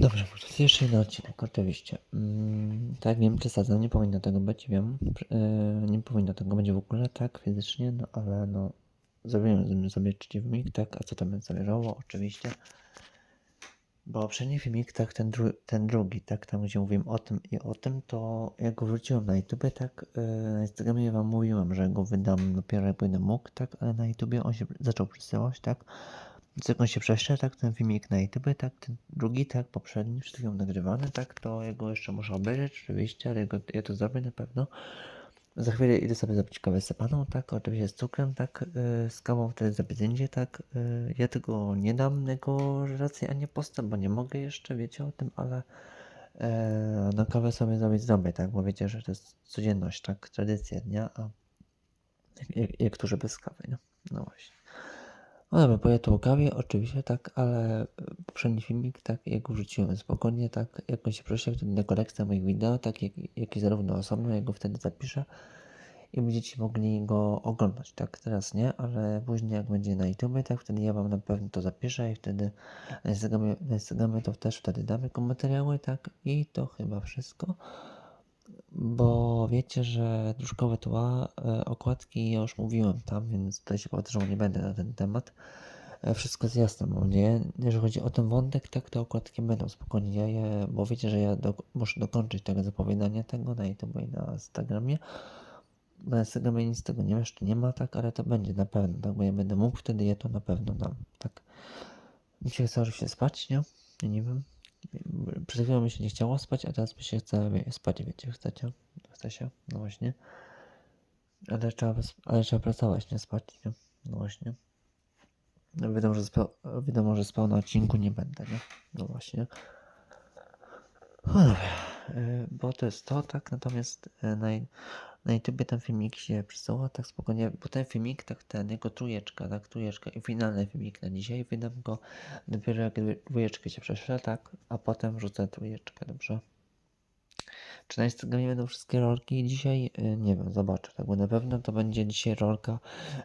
Dobrze, to jest jeszcze jeden odcinek, oczywiście. Mm, tak, wiem, przesadzam, nie powinno tego być, wiem. Yy, nie powinno tego być w ogóle, tak, fizycznie, no ale no, zrobiłem sobie trzeci filmik, tak, a co to będzie zamierzało, oczywiście. Bo poprzedni filmik, tak, ten, dru ten drugi, tak, tam gdzie mówiłem o tym i o tym, to ja go wróciłem na YouTube, tak, yy, na Instagramie wam mówiłem, że go wydam dopiero jak będę mógł, tak, ale na YouTubie on się zaczął przesyłać, tak. On się prześle, tak, ten filmik na YouTube, tak, ten drugi, tak, poprzedni, przed chwilą nagrywany, tak, to ja go jeszcze muszę obejrzeć, oczywiście, ale go, ja to zrobię na pewno. Za chwilę idę sobie zapić kawę z paną, tak, oczywiście z cukrem, tak, yy, z kawą wtedy zapić indziej, tak, yy, ja tego nie dam tego racji, a nie posta, bo nie mogę jeszcze, wiecie o tym, ale yy, no kawę sobie zrobić zrobię, tak, bo wiecie, że to jest codzienność, tak, tradycja dnia, a że bez kawy, no, no właśnie. No dobra, pojadę tu o kawie, oczywiście, tak, ale y, poprzedni filmik, tak, jak wrzuciłem spokojnie, tak, jak on się prześle wtedy na korekcję moich wideo, tak, jak, jak i zarówno osobno, jak go wtedy zapiszę i będziecie mogli go oglądać, tak, teraz nie, ale później jak będzie na YouTube, tak, wtedy ja wam na pewno to zapiszę i wtedy na Instagramie, na Instagramie to też wtedy damy materiały, tak, i to chyba wszystko. Bo wiecie, że dróżkowe tła, e, okładki ja już mówiłem tam, więc tutaj się powtarzał nie będę na ten temat. E, Wszystko jest jasne, mam nadzieję. Jeżeli chodzi o ten wątek, tak to okładki będą spokojnie, ja je, bo wiecie, że ja do, muszę dokończyć tego zapowiadania tego na YouTube i na Instagramie. Na Instagramie nic tego nie jeszcze nie ma, tak, ale to będzie na pewno, tak, bo ja będę mógł, wtedy je to na pewno dam, tak. Mi się chce oczywiście spać, nie? Ja nie wiem. Przed chwilą mi się nie chciało spać, a teraz mi się chce spać, wiecie, chcecie? Chce się, no właśnie. Ale trzeba, ale trzeba pracować, nie spać, nie? No właśnie. No wiadomo, że spał, wiadomo, że spał na odcinku nie będę, nie? No właśnie. No dobra, bo to jest to, tak, natomiast y, na, na YouTubie ten filmik się przesyła tak spokojnie, bo ten filmik, tak ten, jego trójeczka, tak, trójeczka i finalny filmik na dzisiaj, wydam go dopiero jak dwójeczkę się prześlę, tak, a potem wrzucę trójeczkę, dobrze? Czy na Instagramie będą wszystkie rolki dzisiaj? Y, Nie wiem, zobaczę. Tak, bo na pewno to będzie dzisiaj rolka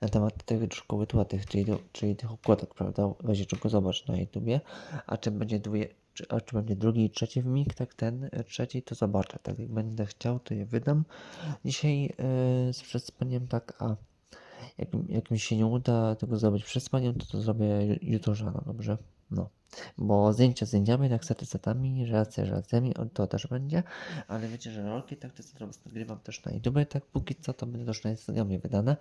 na temat tych szkoły tłatych, czyli, czyli tych układek, prawda? Weźcie tylko zobacz na YouTubie. A czy będzie dwie, czy, a czy będzie drugi i trzeci filmik, tak ten y, trzeci, to zobaczę. Tak, jak będę chciał, to je wydam. Dzisiaj yy, z przespaniem, tak, a jak, jak mi się nie uda tego zrobić przed spaniem, to to zrobię ju- jutro rano, dobrze? No. Bo zdjęcia zdjęciami, tak sety setami, relacje relacjami, to też będzie. Ale wiecie, że rolki, tak to co teraz nagrywam też na YouTube, tak póki co to będzie też na Instagramie wydane.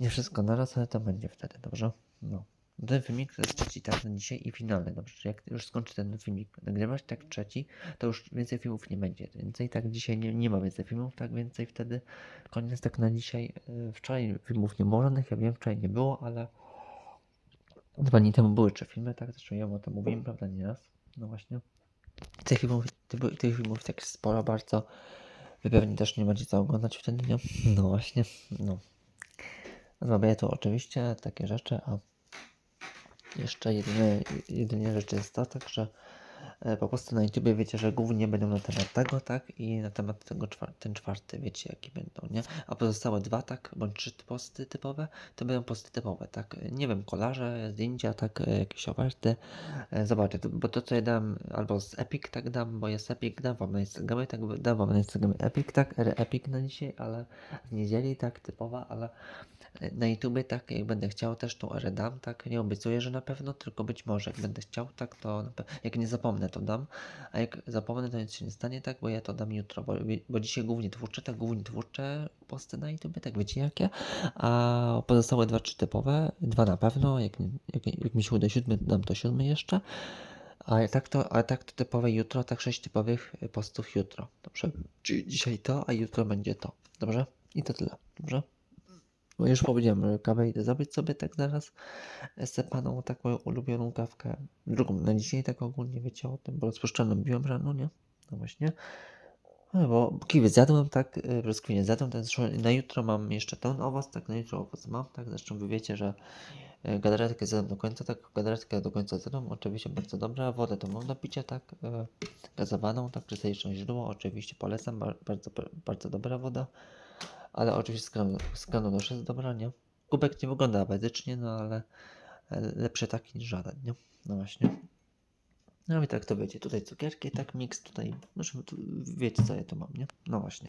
Nie wszystko naraz, ale to będzie wtedy, dobrze? No. Ten filmik to jest trzeci tak na dzisiaj i finalny, dobrze? Jak już skończę ten filmik nagrywać, tak trzeci, to już więcej filmów nie będzie. Więcej tak dzisiaj nie, nie ma więcej filmów, tak więcej wtedy koniec tak na dzisiaj. Yy, Wczoraj filmów nie żadnych, ja wiem, wczoraj nie było, ale dwa dni temu były trzy filmy, tak? Zresztą ja o tym mówiłem, prawda, nie raz. No właśnie. Tych filmów, tych, tych filmów tak sporo bardzo. Wy pewnie też nie będziecie oglądać wtedy, nie? No właśnie, no. Zrobię to oczywiście, takie rzeczy, a jeszcze jedyne, jedynie rzecz jest to, tak, że e, po prostu na YouTubie wiecie, że głównie będą na temat tego, tak, i na temat tego czwar- ten czwarty, wiecie, jaki będą, nie? A pozostałe dwa, tak, bądź trzy posty typowe, to będą posty typowe, tak, nie wiem, kolarze, zdjęcia, tak, e, jakieś oferty, e, zobaczę, bo to co ja dam, albo z Epic tak dam, bo jest Epic, dam wam na Instagramie, tak, dam wam na Instagramie Epic, tak, Epic na dzisiaj, ale z niedzieli, tak, typowa, ale e, na YouTubie, tak, jak będę chciał też tą erę dam, tak, nie obiecuję, że na pewno, tylko być może, jak będę chciał, tak, to jak nie zapomnę, to dam, a jak zapomnę, to nic się nie stanie, tak, bo ja to dam jutro, bo, bo dzisiaj głównie twórcze, tak, głównie twórcze posty na YouTubie, tak, wiecie jakie, a pozostałe dwa, trzy typowe, dwa na pewno, jak, jak, jak mi się uda siódmy, dam to siódmy jeszcze, a tak to, a tak to typowe jutro, tak sześć typowych postów jutro, dobrze, czyli dzisiaj to, a jutro będzie to, dobrze, i to tyle, dobrze. Bo już powiedziałem, że kawę idę zrobić sobie tak zaraz z paną tak moją ulubioną kawkę. Drugą na dzisiaj tak ogólnie wiecie o tym, bo rozpuszczalną biłem rano, nie? No właśnie. No, bo kiwy zjadłem, tak, y, brzoskwinie zjadłem, ten na jutro mam jeszcze ten owoc, tak, na jutro owoc mam, tak, zresztą wy wiecie, że y, galaretkę zjadłem do końca, tak, galaretkę do końca zjadłem, oczywiście bardzo dobra, wodę to mam do picia, tak, y, gazowaną, tak, czyste źródło, oczywiście polecam, bar- bardzo, bardzo dobra woda, ale oczywiście z też jest dobra, nie? Kubek nie wygląda apetycznie, no ale e, lepszy taki niż żaden, nie? No właśnie. No i tak to wiecie, tutaj cukierki, tak miks, tutaj, zresztą tu wiecie co ja tu mam, nie? No właśnie.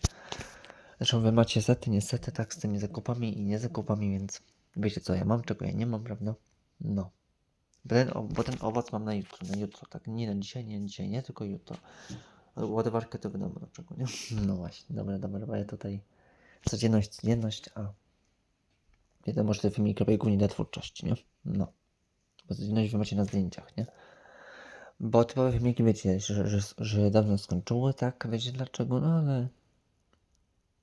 Zresztą wy macie sety, niestety, tak, z tymi zakupami i niezakupami, więc wiecie co ja mam, czego ja nie mam, prawda? No. Bo ten, bo ten owoc mam na jutro, na jutro, tak, nie na dzisiaj, nie na dzisiaj, nie, tylko jutro. Ładowarkę to wiadomo dlaczego, nie? No właśnie, dobra, dobra, bo ja tutaj codzienność, codzienność, a wiadomo, że robię głównie dla twórczości, nie? No. Bo codzienność wy macie na zdjęciach, nie? Bo typowe filmiki wiecie, że, że, że dawno skończyły, tak? Wiecie dlaczego? No ale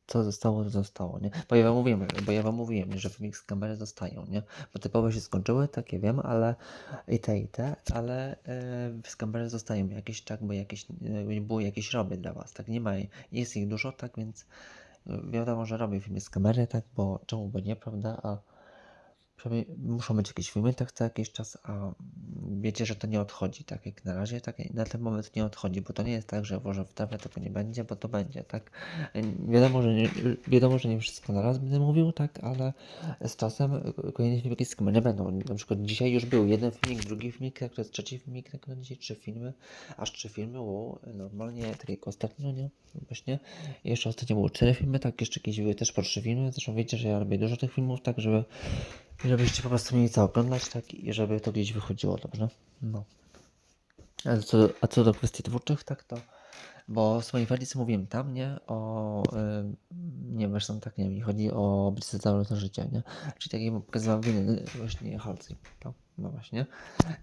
co zostało, to zostało, nie? Bo ja wam mówiłem, bo ja wam mówiłem, że filmiki z kamery zostają, nie? Bo typowe się skończyły, tak ja wiem, ale i te, i te, ale e, z kamery zostają jakieś, tak, bo jakieś, e, było jakieś robię dla was, tak? Nie ma, jest ich dużo, tak, więc wiadomo, że robię filmy z kamery, tak, bo czemu by nie, prawda? A Muszą być jakieś filmy tak co jakiś czas, a wiecie, że to nie odchodzi, tak jak na razie, tak na ten moment nie odchodzi, bo to nie jest tak, że może w tle tego nie będzie, bo to będzie, tak. Wiadomo, że nie, wiadomo, że nie wszystko na raz będę mówił, tak, ale z czasem kolejne filmiki z kamery będą. Na przykład dzisiaj już był jeden filmik, drugi filmik, tak, to jest trzeci filmik, tak, na dzisiaj trzy filmy, aż trzy filmy, wow, normalnie, tak jak ostatnio, nie, właśnie. Jeszcze ostatnio było cztery filmy, tak, jeszcze jakieś były też po trzy filmy, zresztą wiecie, że ja robię dużo tych filmów, tak, żeby Żebyście po prostu mieli co oglądać, tak? I żeby to gdzieś wychodziło, dobrze? No. A co, a co do kwestii twórczych, tak to... Bo w swojej wersji mówiłem tam, nie? O... Y, nie, zresztą tak nie mi chodzi o oblicze całe to życie, nie? Czyli takie pokazywałem winy, właśnie Halsey, to, no właśnie.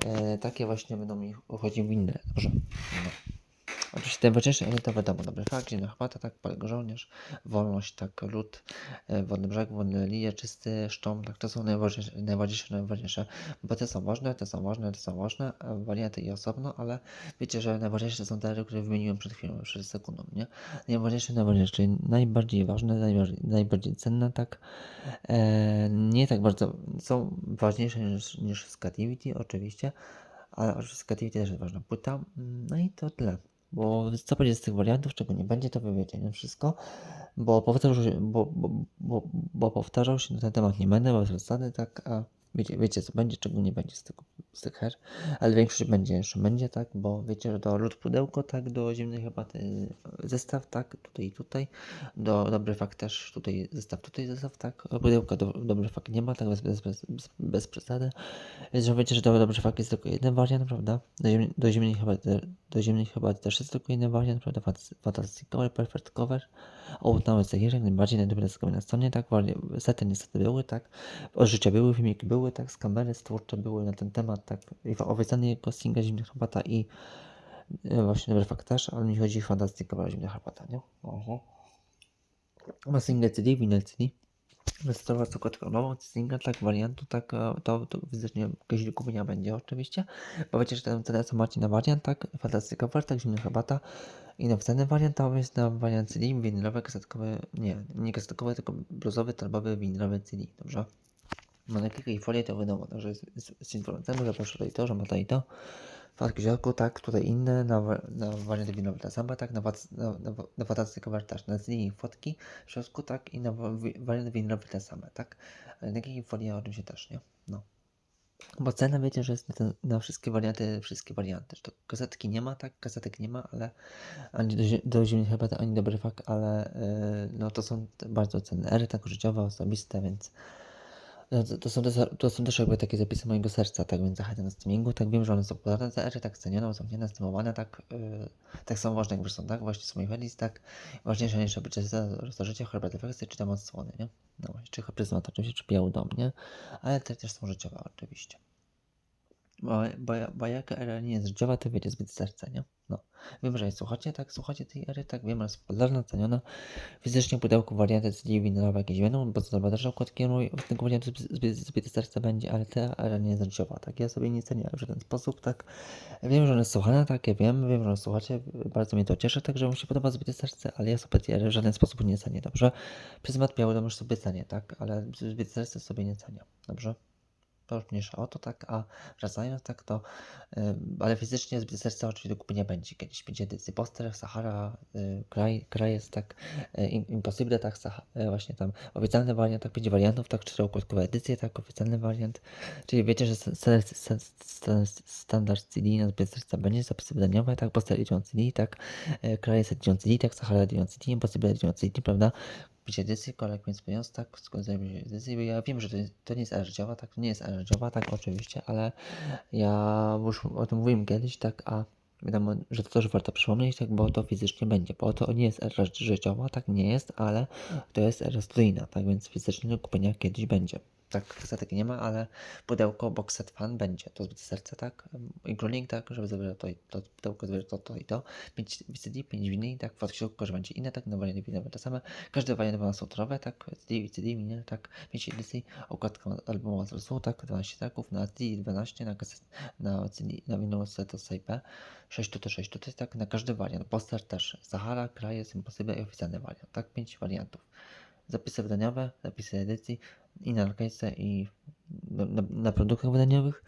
E, takie właśnie będą mi uchodziły winne, dobrze? No. Oczywiście najważniejsze ale to wiadomo, dobry fakt, zimna chwata, tak, poległ żołnierz, wolność, tak, lód, e, wodny brzeg, wodne linie, czysty sztom, tak, to są najważniejsze, najważniejsze, najważniejsze, bo te są ważne, te są ważne, te są ważne, a warianty i osobno, ale wiecie, że najważniejsze są te, które wymieniłem przed chwilą, przed sekundą, nie? Najważniejsze, najważniejsze, czyli najbardziej ważne, najbardziej, najbardziej cenne, tak, e, nie tak bardzo, są ważniejsze niż, niż Scativity, oczywiście, ale oczywiście Scativity też jest ważna płyta, no i to tyle. Bo co będzie z tych wariantów, czego nie będzie, to wy wiecie, nie wszystko. Bo powtarzał się, bo, bo, bo, bo powtarzał się na ten temat nie będę, bo jest zasady, tak, a wiecie, wiecie co będzie, czego nie będzie z, tego, z tych her, ale większość będzie jeszcze będzie, tak, bo wiecie, że do lód pudełko, tak, do zimnej chyba ty, zestaw, tak, tutaj i tutaj, do dobry fakt też tutaj zestaw, tutaj zestaw, tak, pudełka do dobry fakt nie ma, tak, bez, bez, bez, bez, przesady, więc że wiecie, że do dobry fakt jest tylko jeden wariant, prawda, do, zim, do zimnej chyba do zimnej chyba też jest tylko inny wariant, prawda? Fantastic Cover, Perfect Cover. O, nawet Zahirze, jak najbardziej najdobre na stronie, tak? Sety niestety były, tak? O życia były, filmiki były, tak? Z kamery stwórcze były na ten temat, tak? Obiecany jego singa Zimnych Herbata i e, właśnie też, ale mi chodzi o Fantastic Cover Zimnych Herbata, nie? Oho. Ma single CD, vinyl CD. Rejestrować tylko nową single, tak, wariantu, tak, e, to, to widocznie jakieś do kupienia będzie oczywiście. Bo wiecie, że ten ceny co macie na wariant, tak, fantastyka warta, zimna herbata i na ceny wariant, to jest na wariant CD, winylowy, kasetkowy, nie, nie kasetkowy, tylko bluzowy, torbowy, winylowy CD, dobrze? Ma na i folię, to wiadomo, także jest, jest, jest informacją, że proszę tutaj to, że ma i to. Fatki w środku, tak, tutaj inne, na, na warianty winowe ta sama, tak, na, na, na, na fantastyczny też, na zdjęcie fotki w środku, tak, i na warianty winowe te same, tak. Na jakiej folia oczywiście też, nie? No. Bo cena wiecie, że jest na, ten, na, wszystkie warianty, wszystkie warianty. Że to kasetki nie ma, tak, kasetek nie ma, ale ani do, do zimnej herbaty, ani dobry fakt, ale yy, no to są bardzo cenne ery, tak życiowe, osobiste, więc no, to, są też, to są też jakby takie zapisy mojego serca, tak więc zachęcam na streamingu, tak wiem, że one są popularne ery, tak cenione, są nie stymowane, tak, yy, tak są ważne jakby są, tak, właśnie są moich list, tak, ważniejsze niż to życie, herbaty efekty, czy tam odsłony, nie? No właśnie, czy pryzmat oczywiście, czy biały dom, nie? Ale te też są życiowe oczywiście. Bo, bo, bo jak era nie jest życiowa, to wiecie, zbyt serce, nie? Wiem, że słuchacie, tak, słuchacie tej ery, tak, wiem, że jest popularna, ceniona. Fizycznie pudełku warianty CD winylowe jakieś będą, bo to też okładki w tego wariantu zbyt, zbyt serce będzie, ale ta era nie jest życiowa, tak, ja sobie nie cenię w żaden sposób, tak. Wiem, że ona jest słuchana, tak, ja wiem, wiem, że ona słuchacie, bardzo mnie to cieszy, tak, że mu się podoba zbyt serce, ale ja sobie tej ery w żaden sposób nie cenię, dobrze? Pryzmat biały dom już sobie cenię, tak, ale zbyt serce sobie nie cenię, dobrze? Mniejsza o to, tak, a wracając, tak, to, y, ale fizycznie z serca oczywiście do kupienia będzie. Kiedyś będzie edycji poster, Sahara, y, kraj, kraj jest tak, y, im- Impossible, tak, Sah- y, właśnie tam oficjalny wariant, tak, będzie wariantów, tak, czteroukładkowe edycje, tak, oficjalny wariant, czyli wiecie, że sta- sta- sta- sta- standard CD na zbyt serca będzie, zapisy wydaniowe, tak, poster edition CD, tak, y, kraj jest edition CD, tak, Sahara edition CD, Impossible edition CD, prawda, być edycji, kolek, więc mówiąc tak, edycję, bo ja wiem, że to, to nie jest era życiowa, tak, to nie jest era życiowa, tak, oczywiście, ale ja już o tym mówiłem kiedyś, tak, a wiadomo, że to też warto przypomnieć, tak, bo to fizycznie będzie, bo to nie jest era życiowa, tak, nie jest, ale to jest era studyjna, tak, więc fizycznie do kupienia kiedyś będzie. Tak, statyki nie ma, ale pudełko Box Set Fan będzie. To zbyt serce, tak? Including, tak, żeby zawierało to i to, pudełko zawiera to, to i to. 5 VCD, 5 winy, tak, w środku, że będzie inne, tak, no warianty winowe te same. Każdy wariant ma software'owe, tak, CD, VCD, mini, tak, 5 edycji, okładka albumowa z losu, tak, 12 taków, na CD 12, na, kaset, na CD, na Windows to IP, 6 tutaj, 6 tutaj, tak, na każdy wariant. Poster też, Sahara, Kraje, Impossible i oficjalny wariant, tak, 5 wariantów. Zapisy wydaniowe, zapisy edycji i na arcade'ce i na, na, na produktach wydaniowych.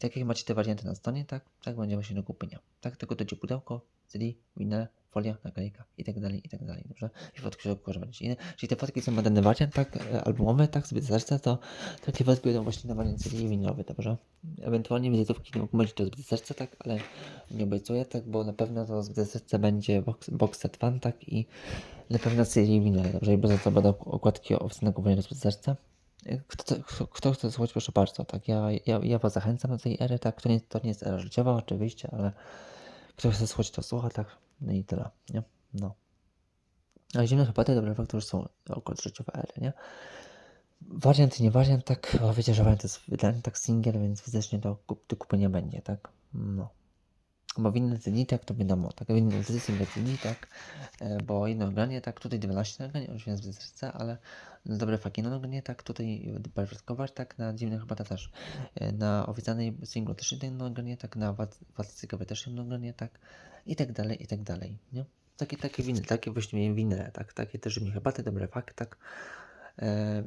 Tak jak macie te warianty na stronie, tak, tak będzie właśnie do kupienia. Tak, tylko dojdzie pudełko, CD, winyl, folia, naklejka i tak dalej, i tak dalej, dobrze? I fotki że będzie inne. Czyli te fotki są na dany wariant, tak, e, albumowe, tak, sobie serce, to takie fotki będą właśnie na wariant CD i dobrze? Ewentualnie wizytówki nie mogą to zbyt serce, tak, ale nie obiecuję, tak, bo na pewno to zbyt serce będzie box, box set fan, tak, i na pewno CD i dobrze? I bez to będą okładki oficjalnego wariantu zbyt serca. Kto, kto, kto chce słuchać, proszę bardzo, tak, ja, ja, ja Was zachęcam do tej ery, tak, to nie, to nie jest era życiowa oczywiście, ale kto chce słuchać, to słucha, tak, no i tyle, nie, no. A zimne hepaty, dobre faktory są okolic życiowe ery, nie. Wariant, nie wariant, tak, bo wiecie, że wariant jest wydany, tak, single, więc fizycznie to kup, to kupy nie będzie, tak, no. Bo winny CD, tak, to wiadomo, tak, CD, single CD, tak, bo jedno nagranie, tak, tutaj 12 nagrań, oczywiście w serce, ale dobre faki na nagranie, tak, tutaj Cover, tak, na dziwne chyba też, e, na oficjalnej singlu też jedno nagranie, tak, na wacykowej też jedno nagranie, tak, i tak dalej, i tak dalej, nie? Takie, takie winy, takie właśnie winy, tak, takie też mi te dobre faki, tak,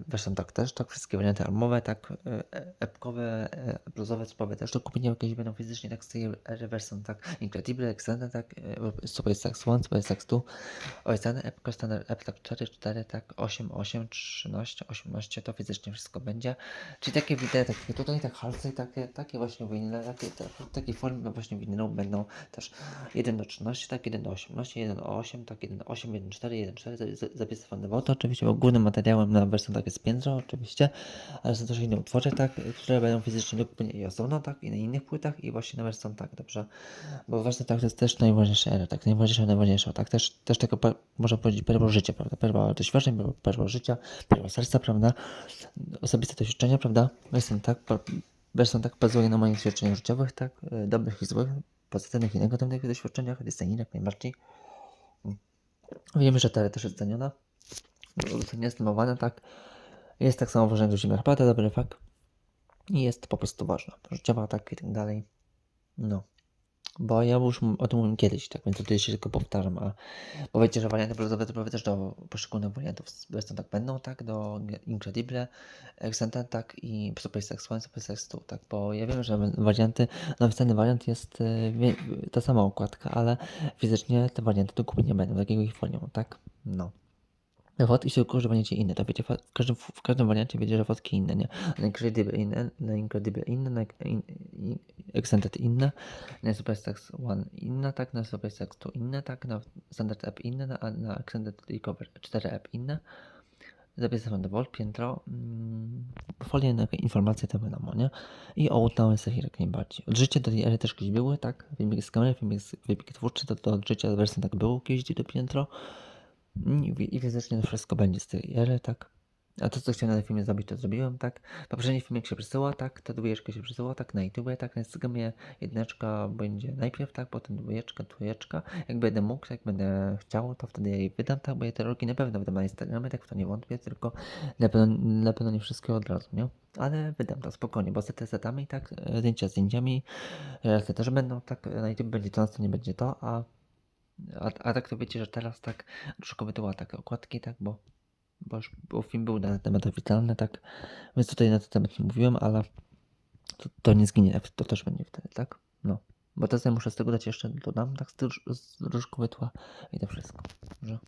Zresztą tak też, tak wszystkie warianty albumowe, tak e, epkowe, e, bluzowe, spowe też do kupienia jakieś będą fizycznie, tak z tej ery wersją, tak Incredible, Extended, tak e, Super Sax 1, Super Sax 2, oficjalne epko, standard ep, tak 4, 4, tak 8, 8, 13, 18, to fizycznie wszystko będzie, czyli takie wideo, takie tutaj, tak halce, takie, takie właśnie winyle, takie, tak, takie formy właśnie winylu będą też. 1 do 13, tak 1 do 18, 1 do 8, tak 1 do 8, 1, 4, 1, 4, zapisywane w to oczywiście, bo głównym materiałem na wersję tak jest piętro oczywiście, ale są też inne utwory, tak, które będą fizycznie kupienia i osobno, tak, i na innych płytach i właśnie na wersję tak, dobrze, bo właśnie tak to jest też najważniejsza era, tak, najważniejsza, najważniejsza, tak, też, też tego można powiedzieć perło życia, prawda, perło doświadczeń, perło, życia, perło serca, prawda, osobiste doświadczenia, prawda, wersja tak, wersja tak bazuje na moich doświadczeniach życiowych, tak, e, dobrych i złych, pozytywnych i negatywnych doświadczeniach, jest jak najbardziej. Wiemy, że ta też jest ceniona, nie jest mowane, tak. Jest tak samo ważne jak zimna herbata, dobry fakt. I jest po prostu ważna. Życiowa, tak i tak dalej. No. Bo ja już o tym mówiłem kiedyś, tak więc tutaj się tylko powtarzam, a bo wiecie, że warianty bluzowe to też do poszczególnych wariantów zresztą tak będą, tak, do Incredible, Extended, tak i Super Sex 1, Super Sex 2, tak, bo ja wiem, że warianty, oficjalny wariant jest y, ta sama okładka, ale fizycznie te warianty do kupy nie będą, takiego ich folią, tak, no. Fotki się że będziecie inne, to wiecie, w każdym, w każdym wariancie wiecie, że fotki inne, nie? Incredible inne, Incredible inne, na in, in, Extended inne, na Super Sex 1 inne, tak, na Super Sex 2 inne, tak, na Standard App inne, na, na Extended Recover 4 App inne, zapisy van de Volt, piętro, mm, folie, na informacje to wiadomo, nie? I ołtał jest jak najbardziej. Od życia do tej ery też kiedyś były, tak? Filmik z kamery, filmik, filmik twórczy, to, to od życia wersji tak było kiedyś do piętro. I, i fizycznie to wszystko będzie z tej ery, tak? A to, co chciałem na tym filmie zrobić, to zrobiłem, tak? Poprzedni filmik się przesyła, tak? Ta dwójeczka się przesyła, tak? Na YouTube, tak? Na Instagramie jedyneczka będzie najpierw, tak? Potem dwójeczka, trójeczka. Jak będę mógł, jak będę chciał, to wtedy jej wydam, tak? Bo ja te roki na pewno wydam na Instagramie, tak? W to nie wątpię, tylko na pewno, na pewno nie wszystkie od razu, nie? Ale wydam to spokojnie, bo sety setami, tak? Zdjęcia z zdjęciami, relacje też będą, tak? Na YouTube będzie to, na stronie będzie to, a a, a tak to wiecie, że teraz tak szukamy takie okładki, tak, bo, bo już bo film był na temat oficjalny, tak, więc tutaj na ten temat nie mówiłem, ale to, to nie zginie, to też będzie wtedy, tak? No. Bo teraz ja muszę z tego dać jeszcze, dodam tak z, z tła i to wszystko. Dobrze?